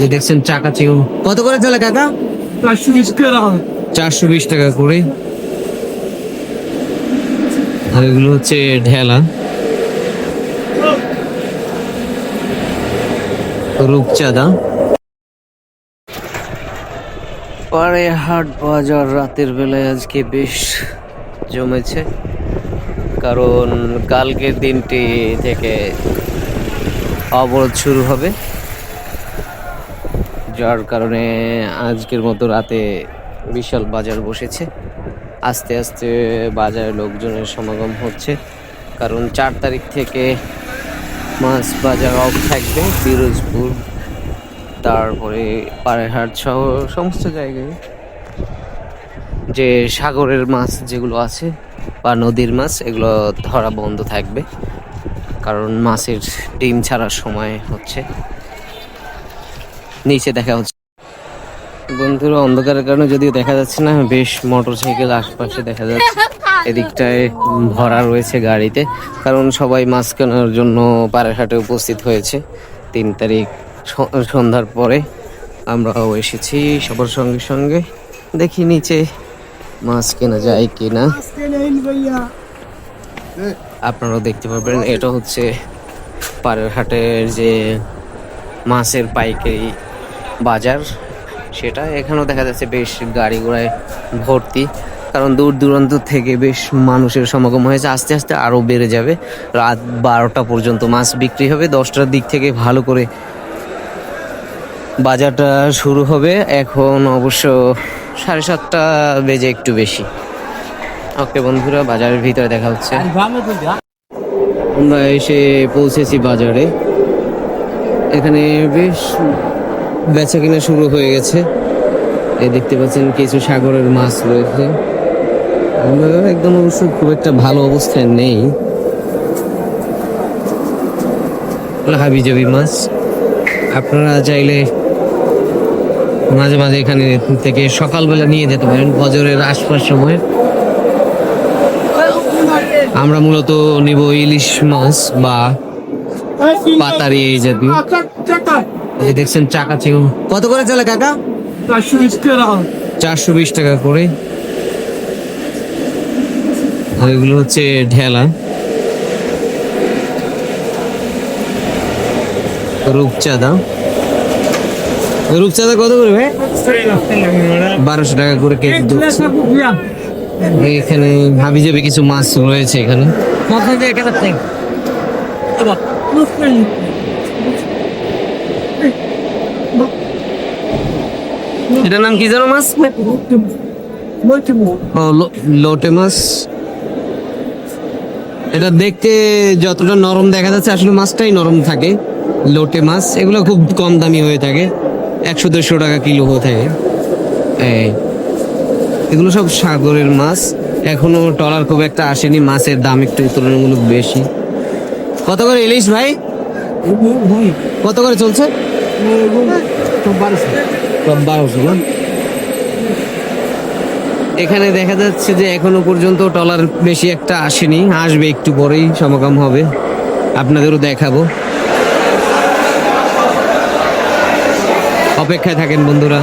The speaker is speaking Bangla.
যে দেখছেন চাকা চিউ। কত করে চলে কাকা? চারশো বিশ টাকা চারশো বিশ টাকা করে। আর এগুলো হচ্ছে ঢেলা। রূপচাঁদা। পরে হাট বাজার রাতের বেলায় আজকে বেশ জমেছে কারণ কালকের দিনটি থেকে অবরোধ শুরু হবে। যার কারণে আজকের মতো রাতে বিশাল বাজার বসেছে। আস্তে আস্তে বাজারে লোকজনের সমাগম হচ্ছে। কারণ চার তারিখ থেকে মাছ বাজার অফ থাকবে পিরোজপুর, তারপরে পাড়েহাট সহ সমস্ত জায়গায়। যে সাগরের মাছ যেগুলো আছে বা নদীর মাছ, এগুলো ধরা বন্ধ থাকবে। কারণ মাছের ডিম ছাড়ার সময় হচ্ছে। নিচে দেখা হচ্ছে। বন্ধুরা, অন্ধকারের কারণে যদিও দেখা যাচ্ছে না, বেশ মোটর সাইকেল আশপাশে দেখা যাচ্ছে। এদিকটায় ভরা রয়েছে গাড়িতে, কারণ সবাই মাছ কেনার জন্য পাড়ারহাটে উপস্থিত হয়েছে। তিন তারিখ সন্ধ্যার পরে আমরাও এসেছি সবার সঙ্গে সঙ্গে। দেখি নিচে মাছ কেনা যায় কিনা। আপনারাও দেখতে পারবেন, এটা হচ্ছে পাড়ের হাটের যে মাছের পাইকারি বাজার, সেটা এখানেও দেখা যাচ্ছে বেশ গাড়ি ঘোড়ায় ভর্তি। কারণ দূর দূরান্ত থেকে বেশ মানুষের সমাগম হয়েছে, আস্তে আস্তে আরও বেড়ে যাবে। রাত বারোটা পর্যন্ত মাছ বিক্রি হবে, দশটার দিক থেকে ভালো করে বাজারটা শুরু হবে। এখন অবশ্য সাড়ে সাতটা বেজে একটু বেশি। ওকে বন্ধুরা, বাজারের ভিতরে দেখা হচ্ছে। আমরা এসে পৌঁছেছি বাজারে। এখানে বেশ বেচা কিনা শুরু হয়ে গেছে। এই দেখতে পাচ্ছেন কিছু সাগরের মাছ রয়েছে। একদম অবশ্য খুব একটা ভালো অবস্থায় নেই। হাবি জাবি মাছ। আপনারা চাইলে মাঝে মাঝে এখানে থেকে সকালবেলা নিয়ে যেতে পারেন বজরের আশপাশ সময়। আমরা মূলত নিব ইলিশ মাছ বা পাতারি এই জাতীয়। এই দেখছেন চাকা চিউ কত করে চলে কাকা? চারশো বিশ টাকা। করে। আর এগুলো হচ্ছে ঢেলা। রূপচাঁদা। রূপচাঁদা কত করে ভাই? বারোশো টাকা করে কেজি। এখানে হাবি যাবে কিছু মাছ রয়েছে এখানে। এটার নাম কি জানো মাছ? লোটে মাছ। এটা দেখতে যতটা নরম দেখা যাচ্ছে আসলে মাছটাই নরম থাকে। লোটে মাছ এগুলো খুব কম দামি হয়ে থাকে। একশো দেড়শো টাকা কিলো হয়ে থাকে। এই। এগুলো সব সাগরের মাছ। এখনও টলার খুব একটা আসেনি মাছের দাম একটু তুলনামূলক বেশি। কত করে ইলিশ ভাই? কত করে চলছে? এখানে দেখা যাচ্ছে যে এখনও পর্যন্ত টলার বেশি একটা আসেনি, আসবে একটু পরেই, সমাগম হবে। আপনাদেরও দেখাবো। অপেক্ষায় থাকেন বন্ধুরা।